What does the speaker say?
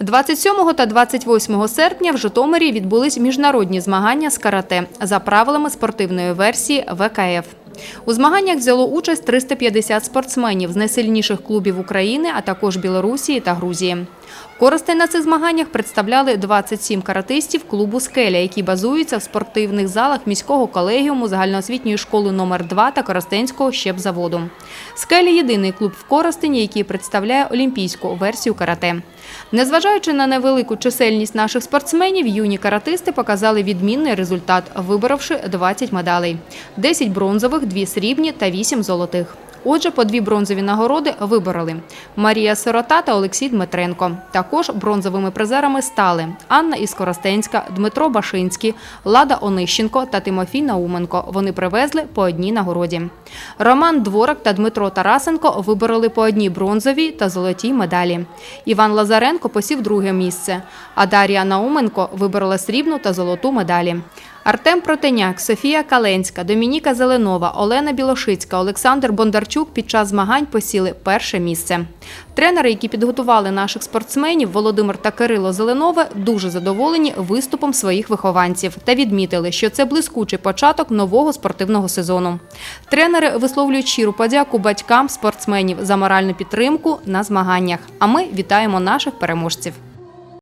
27 та 28 серпня в Житомирі відбулись міжнародні змагання з карате за правилами спортивної версії ВКФ. У змаганнях взяло участь 350 спортсменів з найсильніших клубів України, а також Білорусі та Грузії. Коростень на цих змаганнях представляли 27 каратистів клубу «Скеля», які базуються в спортивних залах міського колегіуму загальноосвітньої школи номер 2 та Коростенського щепзаводу. «Скеля» – єдиний клуб в Коростені, який представляє олімпійську версію карате. Незважаючи на невелику чисельність наших спортсменів, юні каратисти показали відмінний результат, виборовши 20 медалей. 10 бронзових, 2 срібні та 8 золотих. Отже, по дві бронзові нагороди вибороли Марія Сирота та Олексій Дмитренко. Також бронзовими призерами стали Анна Іскоростенська, Дмитро Башинський, Лада Онищенко та Тимофій Науменко. Вони привезли по одній нагороді. Роман Дворак та Дмитро Тарасенко вибороли по одній бронзовій та золотій медалі. Іван Лазаренко посів друге місце, а Дар'я Науменко виборола срібну та золоту медалі. Артем Протеняк, Софія Каленська, Домініка Зеленова, Олена Білошицька, Олександр Бондарчук під час змагань посіли перше місце. Тренери, які підготували наших спортсменів Володимир та Кирило Зеленове, дуже задоволені виступом своїх вихованців та відмітили, що це блискучий початок нового спортивного сезону. Тренери висловлюють щиру подяку батькам спортсменів за моральну підтримку на змаганнях. А ми вітаємо наших переможців.